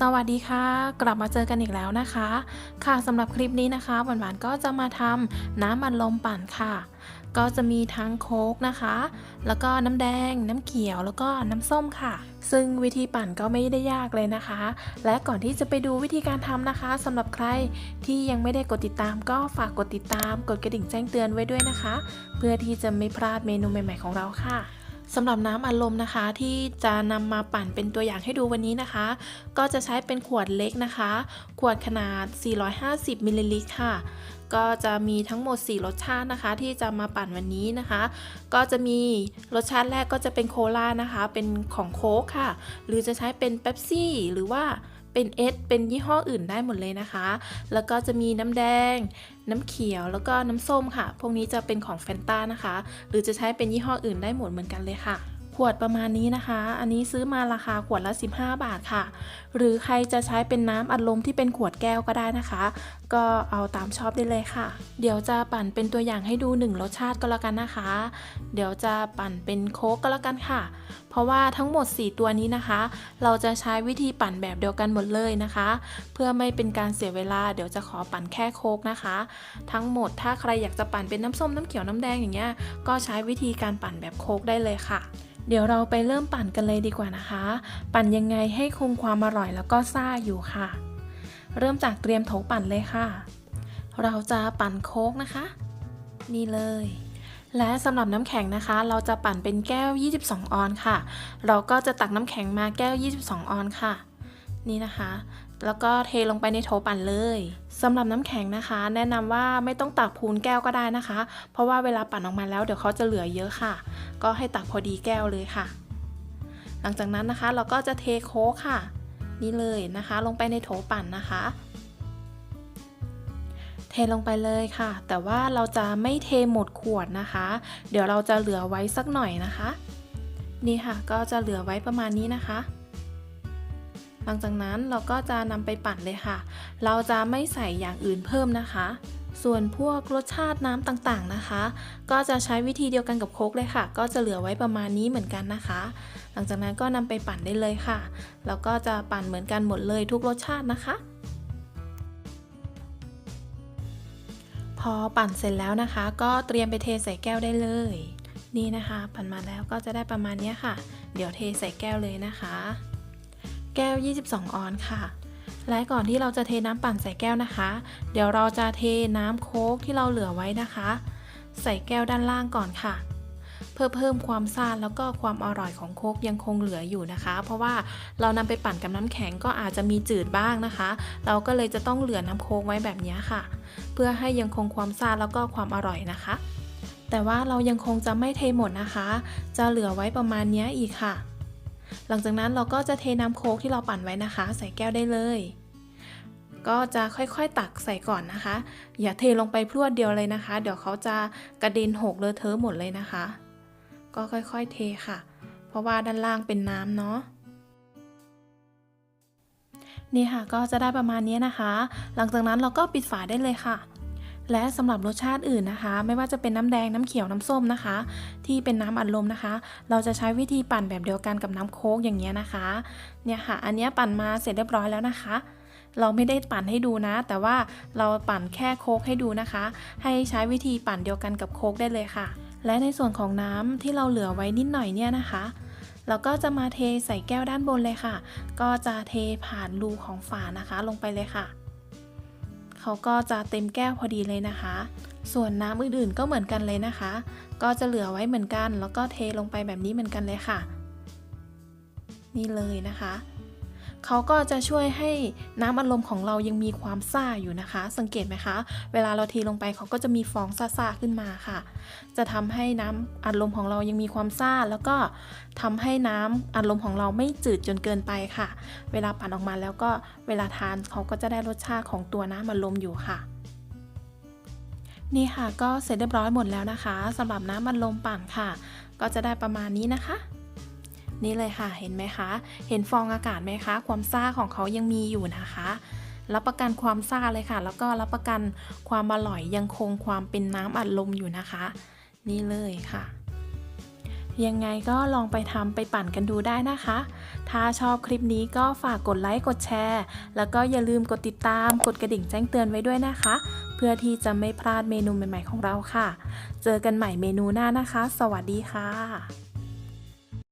สวัสดีค่ะ กลับมาเจอกันอีกแล้วนะคะ ค่ะสำหรับคลิปนี้นะคะหวานๆก็จะมาทำน้ำอัดลมปั่นค่ะ ก็จะมีทั้งโค้กนะคะ แล้วก็น้ำแดง น้ำเขียวแล้วก็น้ำส้มค่ะ ซึ่งวิธีปั่นก็ไม่ได้ยากเลยนะคะ และก่อนที่จะไปดูวิธีการทำนะคะสำหรับใครที่ยังไม่ได้กดติดตาม ก็ฝากกดติดตาม กดกระดิ่งแจ้งเตือนไว้ด้วยนะคะ เพื่อที่จะไม่พลาดเมนูใหม่ ๆของเราค่ะ สำหรับน้ำอัดลมนะคะที่จะนำมาปั่นเป็นตัวอย่างให้ดูวันนี้นะคะ ก็จะใช้เป็นขวดเล็กนะคะ ขวดขนาด 450มิลลิลิตรค่ะ ก็จะมีทั้งหมด 4 รสชาตินะคะ ที่จะมาปั่นวันนี้นะคะ ก็จะมีรสชาติแรกก็จะเป็นโคลานะคะ เป็นของโค้กค่ะ หรือจะใช้เป็นเบปซี่หรือว่า เป็นเอสเป็นยี่ห้ออื่นได้หมดเลยนะคะ แล้วก็จะมีน้ำแดง น้ำเขียวแล้วก็น้ำส้มค่ะ พวกนี้จะเป็นของแฟนตานะคะ หรือจะใช้เป็นยี่ห้ออื่นได้หมดเหมือนกันเลยค่ะ วดประมาณนี้นะคะ อันนี้ซื้อมาราคาขวดละ 15 บาทค่ะ หรือใครจะใช้เป็นน้ำอัดลมที่เป็นขวดแก้วก็ได้นะคะ ก็เอาตามชอบได้เลยค่ะ เดี๋ยวจะปั่นเป็นตัวอย่างให้ดูหนึ่งรสชาติก็แล้วกันนะคะ เดี๋ยวจะปั่นเป็นโค้กก็แล้วกันค่ะ เพราะว่าทั้งหมด 4 ตัวนี้นะคะ เราจะใช้วิธีปั่นแบบเดียวกันหมดเลยนะคะ เพื่อไม่เป็นการเสียเวลา เดี๋ยวจะขอปั่นแค่โค้กนะคะ ทั้งหมดถ้าใครอยากจะปั่นเป็นน้ำส้มน้ำเขียวน้ำแดงอย่างเงี้ยก็ใช้วิธีการปั่นแบบโค้กได้เลยค่ะ เดี๋ยวเราไปเริ่มปั่นกันเลยดีกว่านะคะ ปั่นยังไงให้คงความอร่อยแล้วก็ซ่าอยู่ค่ะ เริ่มจากเตรียมโถปั่นเลยค่ะ เราจะปั่นโค้กนะคะ นี่เลย และสำหรับน้ำแข็งนะคะ เราจะปั่นเป็นแก้ว 22 ออนค่ะ เราก็จะตักน้ำแข็งมาแก้ว 22 ออนค่ะ นี่นะคะ แล้วก็เทลงไปในโถปั่นเลยสำหรับน้ำแข็งนะคะ แนะนำว่าไม่ต้องตักพูนแก้วก็ได้นะคะ เพราะว่าเวลาปั่นออกมาแล้วเดี๋ยวเขาจะเหลือเยอะค่ะ ก็ให้ตักพอดีแก้วเลยค่ะ หลังจากนั้นนะคะเราก็จะเทโค้กค่ะ นี่เลยนะคะ ลงไปในโถปั่นนะคะ เทลงไปเลยค่ะ แต่ว่าเราจะไม่เทหมดขวดนะคะ เดี๋ยวเราจะเหลือไว้สักหน่อยนะคะ นี่ค่ะก็จะเหลือไว้ประมาณนี้นะคะ หลังจากนั้นเราก็จะนำไปปั่นเลยค่ะ เราจะไม่ใส่อย่างอื่นเพิ่มนะคะ ส่วนพวกรสชาติน้ำต่างๆนะคะ ก็จะใช้วิธีเดียวกันกับโค้กเลยค่ะ ก็จะเหลือไว้ประมาณนี้เหมือนกันนะคะ หลังจากนั้นก็นำไปปั่นได้เลยค่ะ แล้วก็จะปั่นเหมือนกันหมดเลยทุกรสชาตินะคะพอปั่นเสร็จแล้วนะคะ ก็เตรียมไปเทใส่แก้วได้เลย นี่นะคะ ปั่นมาแล้วก็จะได้ประมาณนี้ค่ะ เดี๋ยวเทใส่แก้วเลยนะคะ แก้ว 22 ออนค่ะ และก่อนที่เราจะเทน้ำปั่นใส่แก้วนะคะ เดี๋ยวเราจะเทน้ำโค้กที่เราเหลือไว้นะคะ ใส่แก้วด้านล่างก่อนค่ะ เพื่อเพิ่มความซ่านแล้วก็ความอร่อยของโค้กยังคงเหลืออยู่นะคะ เพราะว่าเรานำไปปั่นกับน้ำแข็งก็อาจจะมีจืดบ้างนะคะ เราก็เลยจะต้องเหลือน้ำโค้กไว้แบบนี้ค่ะ เพื่อให้ยังคงความซ่าแล้วก็ความอร่อยนะคะ แต่ว่าเรายังคงจะไม่เทหมดนะคะ จะเหลือไว้ประมาณนี้อีกค่ะ ลังจากนั้นเราก็จะเทน้ำโค้กที่เราปั่นไว้นะคะ ใส่แก้วได้เลย ก็จะค่อยๆตักใส่ก่อนนะคะ อย่าเทลงไปพรวดเดียวเลยนะคะ เดี๋ยวเขาจะกระเด็นหกเลอะเทอะหมดเลยนะคะ ก็ค่อยๆเทค่ะ เพราะว่าด้านล่างเป็นน้ำเนาะนี่ค่ะก็จะได้ประมาณนี้นะคะ หลังจากนั้นเราก็ปิดฝาได้เลยค่ะ และสำหรับรสชาติอื่นนะคะ ไม่ว่าจะเป็นน้ำแดงน้ำเขียวน้ำส้มนะคะ ที่เป็นน้ำอัดลมนะคะ เราจะใช้วิธีปั่นแบบเดียวกันกับน้ำโค้กอย่างเงี้ยนะคะเนี่ยค่ะ อันนี้ปั่นมาเสร็จเรียบร้อยแล้วนะคะ เราไม่ได้ปั่นให้ดูนะ แต่ว่าเราปั่นแค่โค้กให้ดูนะคะ ให้ใช้วิธีปั่นเดียวกันกับโค้กได้เลยค่ะ และในส่วนของน้ำที่เราเหลือไว้นิดหน่อยเนี่ยนะคะเราก็จะมาเทใส่แก้วด้านบนเลยค่ะ ก็จะเทผ่านรูของฝานะคะลงไปเลยค่ะ เขาก็จะเต็มแก้วพอดีเลยนะคะ ส่วนน้ำอื่นๆก็เหมือนกันเลยนะคะ ก็จะเหลือไว้เหมือนกัน แล้วก็เทลงไปแบบนี้เหมือนกันเลยค่ะ นี่เลยนะคะ เขาก็จะช่วยให้น้ำอัดลมของเรายังมีความซ่าอยู่นะคะ สังเกตไหมคะ เวลาเราเทลงไปเขาก็จะมีฟองซ่าๆขึ้นมาค่ะ จะทำให้น้ำอัดลมของเรายังมีความซ่า แล้วก็ทำให้น้ำอัดลมของเราไม่จืดจนเกินไปค่ะ เวลาปั่นออกมาแล้วก็เวลาทานเขาก็จะได้รสชาติของตัวน้ำอัดลมอยู่ค่ะนี่ค่ะก็เสร็จเรียบร้อยหมดแล้วนะคะสำหรับน้ำอัดลมปั่นค่ะ ก็จะได้ประมาณนี้นะคะ นี่เลยค่ะเห็นไหมคะ เห็นฟองอากาศไหมคะ ความซ่าของเขายังมีอยู่นะคะ รับประกันความซ่าเลยค่ะ แล้วก็รับประกันความอร่อยยังคงความเป็นน้ำอัดลมอยู่นะคะ นี่เลยค่ะยังไงก็ลองไปทำไปปั่นกันดูได้นะคะ ถ้าชอบคลิปนี้ก็ฝากกดไลค์กดแชร์ แล้วก็อย่าลืมกดติดตาม กดกระดิ่งแจ้งเตือนไว้ด้วยนะคะ เพื่อที่จะไม่พลาดเมนูใหม่ๆของเราค่ะ เจอกันใหม่เมนูหน้านะคะ สวัสดีค่ะ